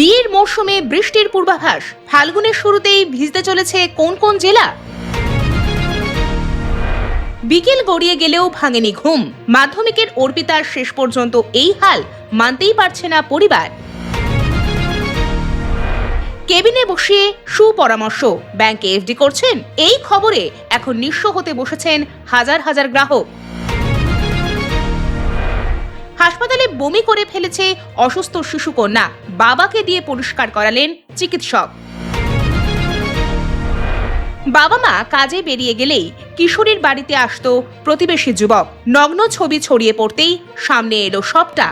বিয়ের মরশুমে বৃষ্টির পূর্বাভাস। ফাল্গুনের শুরুতেই ভিজতে চলেছে কোন কোন জেলা? বিকেল গড়িয়ে গেলেও ভাঙেনি ঘুম। মাধ্যমিকের অর্পিতার শেষ পর্যন্ত এই হাল মানতেই পারছে না পরিবার। কেবিনে বসিয়ে সুপরামর্শ। ব্যাংকে এফডি করছেন, এই খবরে এখন নিঃস্ব হতে বসেছেন হাজার হাজার গ্রাহক। হাসপাতালে বমি করে ফেলেছে অসুস্থ শিশুকন্যা। বাবাকে দিয়ে পরিষ্কার করালেন চিকিৎসক। বাবা মা কাজে বেরিয়ে গেলেই কিশোরীর বাড়িতে আসতো প্রতিবেশী যুবক। নগ্ন ছবি ছড়িয়ে পড়তেই সামনে এলো সবটা।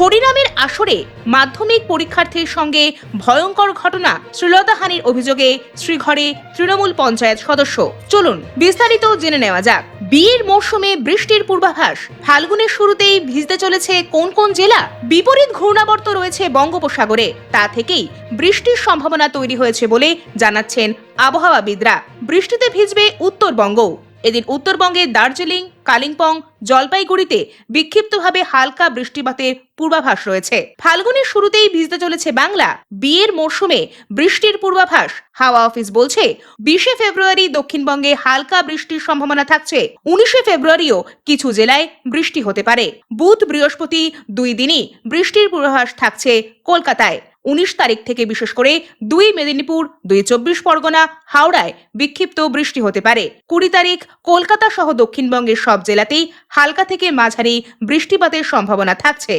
হরিনামের আসরে মাধ্যমিক পরীক্ষার্থীর সঙ্গে ভয়ঙ্কর ঘটনা শ্রীলতাহানির অভিযোগে শ্রীঘরে তৃণমূল পঞ্চায়েত সদস্য। চলুন, বিস্তারিত জেনে নেওয়া যাক। বিয়ের মরশুমে বৃষ্টির পূর্বাভাস। ফাল্গুনের শুরুতেই ভিজতে চলেছে কোন কোন জেলা? বিপরীত ঘূর্ণাবর্ত রয়েছে বঙ্গোপসাগরে। তা থেকেই বৃষ্টির সম্ভাবনা তৈরি হয়েছে বলে জানাচ্ছেন আবহাওয়াবিদরা। বৃষ্টিতে ভিজবে উত্তরবঙ্গ এদিন উত্তরবঙ্গে দার্জিলিং কালিম্পং জলপাইগুড়িতে বিক্ষিপ্তভাবে হালকা বৃষ্টিপাতের পূর্বাভাস রয়েছে। ফাল্গুনের শুরুতেই ভিজতে চলেছে বাংলা। বিয়ের মরশুমে বৃষ্টির পূর্বাভাস। হাওয়া অফিস বলছে, বিশে ফেব্রুয়ারি দক্ষিণবঙ্গে হালকা বৃষ্টির সম্ভাবনা থাকছে। উনিশে ফেব্রুয়ারিও কিছু জেলায় বৃষ্টি হতে পারে। বুধ বৃহস্পতি দুই দিনই বৃষ্টির পূর্বাভাস থাকছে কলকাতায়। উনিশ তারিখ থেকে বিশেষ করে দুই মেদিনীপুর, দুই চব্বিশ পরগনা, হাওড়ায় বিক্ষিপ্ত বৃষ্টি হতে পারে। কুড়ি তারিখ কলকাতা সহ দক্ষিণবঙ্গের সব জেলাতেই হালকা থেকে মাঝারি বৃষ্টিপাতের সম্ভাবনা থাকছে।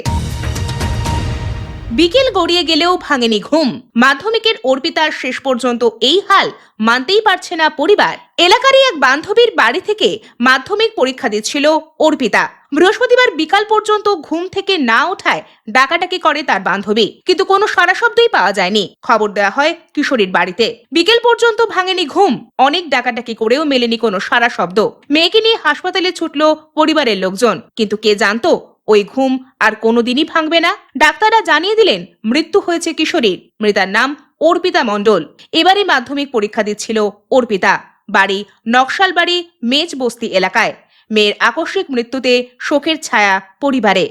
বিকেল গড়িয়ে গেলেও ভাঙেনি ঘুম। মাধ্যমিকের অর্পিতার শেষ পর্যন্ত এই হাল মানতেই পারছে না পরিবার। এলাকারই এক বান্ধবীর বাড়ি থেকে মাধ্যমিক পরীক্ষা দিচ্ছিল অর্পিতা। বৃহস্পতিবার বিকাল পর্যন্ত ঘুম থেকে না ওঠায় ডাকাডাকি করে তার বান্ধবী। কিন্তু কোনো সারা শব্দই পাওয়া যায়নি। খবর দেওয়া হয় কিশোরীর বাড়িতে। বিকেল পর্যন্ত ভাঙেনি ঘুম। অনেক ডাকাডাকি করেও মেলেনি কোনো সারা শব্দ মেয়েকে নিয়ে হাসপাতালে ছুটল পরিবারের লোকজন। কিন্তু কে জানতো ওই ঘুম আর কোনোদিনই ভাঙবে না। ডাক্তাররা জানিয়ে দিলেন, মৃত্যু হয়েছে কিশোরীর। মৃতার নাম অর্পিতা মণ্ডল। এবারে মাধ্যমিক পরীক্ষা দিচ্ছিল অর্পিতা। বাড়ি নকশালবাড়ি মেজ বস্তি এলাকায়। মেয়ের আকস্মিক মৃত্যুতে শোকের ছায়া পরিবারে।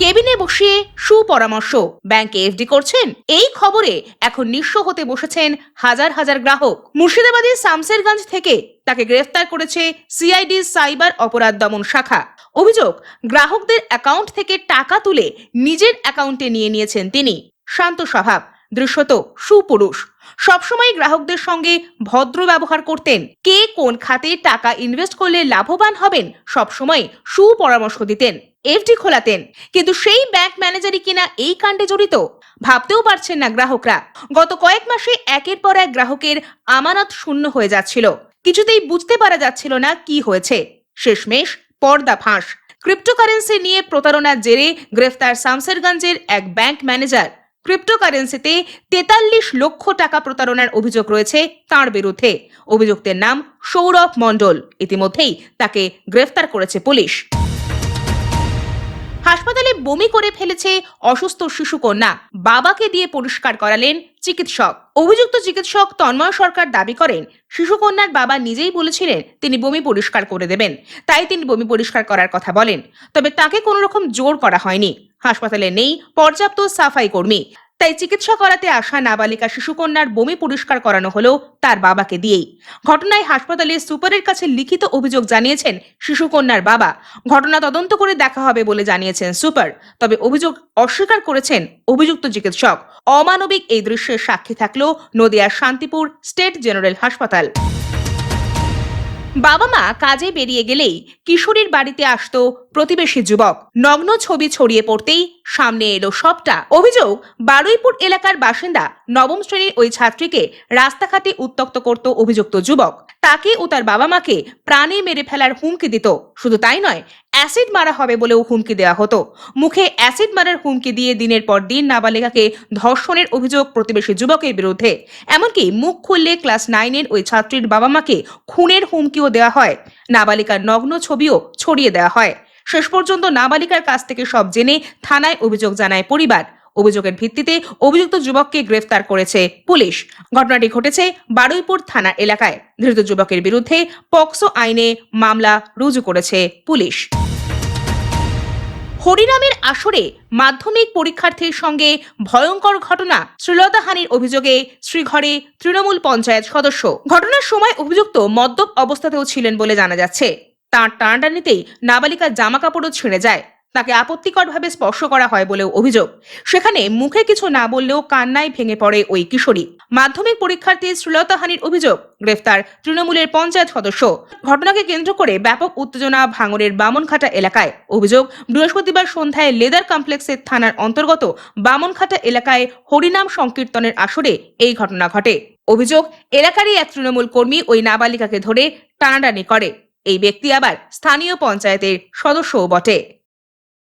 কেবিনে বসিয়ে সুপরামর্শ। ব্যাংকে এফডি করছেন। এই খবরে এখন নিঃস্ব হতে বসেছেন হাজার হাজার গ্রাহক। মুর্শিদাবাদের শামসেরগঞ্জ থেকে তাকে গ্রেফতার করেছে সিআইডি সাইবার অপরাধ দমন শাখা। অভিযোগ, গ্রাহকদের অ্যাকাউন্ট থেকে টাকা তুলে নিজের অ্যাকাউন্টে নিয়ে নিয়েছেন তিনি। শান্ত স্বভাব। দৃশ্যত সুপুরুষ। সবসময় গ্রাহকদের সঙ্গে ভদ্র ব্যবহার করতেন। কে কোন খাতে টাকা ইনভেস্ট করলে লাভবান হবেন, সবসময় সুপরামর্শ দিতেন, এফডি খোলাতেন। কিন্তু সেই ব্যাংক ম্যানেজারই কিনা এই কাণ্ডে জড়িত? ভাবতেও পারছেন না গ্রাহকরা। গত কয়েক মাসে একের পর এক গ্রাহকের আমানত শূন্য হয়ে যাচ্ছিল। কিছুতেই বুঝতে পারা যাচ্ছিল না কি হয়েছে। শেষমেশ পর্দা ফাঁস। ক্রিপ্টোকারেন্সি নিয়ে প্রতারণার জেরে গ্রেফতার শামসেরগঞ্জের এক ব্যাংক ম্যানেজার ক্রিপ্টোকারেন্সিতে তেতাল্লিশ লক্ষ টাকা প্রতারণার অভিযোগ রয়েছে তার বিরুদ্ধে। অভিযুক্তের নাম সৌরভ মণ্ডল। ইতিমধ্যেই তাকে গ্রেফতার করেছে পুলিশ। হাসপাতালে বমি করে ফেলেছে অসুস্থ শিশু কন্যা বাবাকে দিয়ে পরিষ্কার করালেন চিকিৎসক। অভিযুক্ত চিকিৎসক তন্ময় সরকার দাবি করেন, শিশুকন্যার বাবা নিজেই বলেছিলেন তিনি বমি পরিষ্কার করে দেবেন। তাই তিনি বমি পরিষ্কার করার কথা বলেন। তবে তাকে কোনো রকম জোর করা হয়নি। হাসপাতালে নেই পর্যাপ্ত সাফাই কর্মী। তাই চিকিৎসা করাতে আসা নাবালিকা শিশুকন্যার বমি পরিষ্কার করানো হলো তার বাবাকে দিয়েই। ঘটনায় হাসপাতালে সুপারের কাছে লিখিত অভিযোগ জানিয়েছেন শিশুকন্যার বাবা। ঘটনা তদন্ত করে দেখা হবে বলে জানিয়েছেন সুপার। তবে অভিযোগ অস্বীকার করেছেন অভিযুক্ত চিকিৎসক। অমানবিক এই দৃশ্যের সাক্ষী থাকল নদিয়ার শান্তিপুর স্টেট জেনারেল হাসপাতাল। বাবা মা কাজে বেরিয়ে গেলেই কিশোরীর বাড়িতে আসত প্রতিবেশী যুবক। নগ্ন ছবি ছড়িয়ে পড়তেই সামনে এলো সবটা। অভিযোগ, বারুইপুর এলাকার বাসিন্দা নবম শ্রেণির ওই ছাত্রীকে রাস্তাঘাটে উত্তক্ত করত অভিযুক্ত যুবক। তাকে ও তার বাবা মাকে প্রাণে মেরে ফেলার হুমকি দিত। শুধু তাই নয় অ্যাসিড মারা হবে বলেও হুমকি দেওয়া হতো। মুখে অ্যাসিড মারার হুমকি দিয়ে দিনের পর দিন নাবালিকাকে ধর্ষণের অভিযোগ প্রতিবেশী যুবকের বিরুদ্ধে। এমনকি মুখ খুললে ক্লাস নাইনের ওই ছাত্রীর বাবা মাকে খুনের হুমকিও দেওয়া হয়। নাবালিকার নগ্ন ছবিও ছড়িয়ে দেওয়া হয়। শেষ পর্যন্ত নাবালিকার কাছ থেকে সব জেনে থানায় অভিযোগ জানায় পরিবার। অভিযোগের ভিত্তিতে অভিযুক্ত যুবককে গ্রেফতার করেছে পুলিশ। ঘটনাটি ঘটেছে বারুইপুর থানা এলাকায়। ধৃত যুবকের বিরুদ্ধে পক্সো আইনে মামলা রুজু করেছে পুলিশ। হরিনামের আসরে মাধ্যমিক পরীক্ষার্থীর সঙ্গে ভয়ঙ্কর ঘটনা শ্রীলতাহানির অভিযোগে শ্রীঘরে তৃণমূল পঞ্চায়েত সদস্য। ঘটনার সময় অভিযুক্ত মদ্যপ অবস্থাতেও ছিলেন বলে জানা যাচ্ছে। তাঁর টানাটানিতেই নাবালিকার জামা কাপড়ও ছিঁড়ে যায়। তাকে আপত্তিকরভাবে স্পর্শ করা হয় বলেও অভিযোগ। সেখানে মুখে কিছু না বললেও কান্নায় ভেঙে পড়ে ওই কিশোরী। মাধ্যমিক পরীক্ষার্থী শ্লীলতাহানির অভিযোগ, গ্রেফতার তৃণমূলের পঞ্চায়েত সদস্য। ঘটনাকে কেন্দ্র করে ব্যাপক উত্তেজনা ভাঙড়ের বামনখাটা এলাকায়। অভিযোগ, বৃহস্পতিবার সন্ধ্যায় লেদার কমপ্লেক্সের থানার অন্তর্গত বামনখাটা এলাকায় হরিনাম সংকীর্তনের আসরে এই ঘটনা ঘটে। অভিযোগ, এলাকারই এক তৃণমূল কর্মী ওই নাবালিকাকে ধরে টানাটানি করে। এই ব্যক্তি আবার স্থানীয় পঞ্চায়েতের সদস্যও বটে।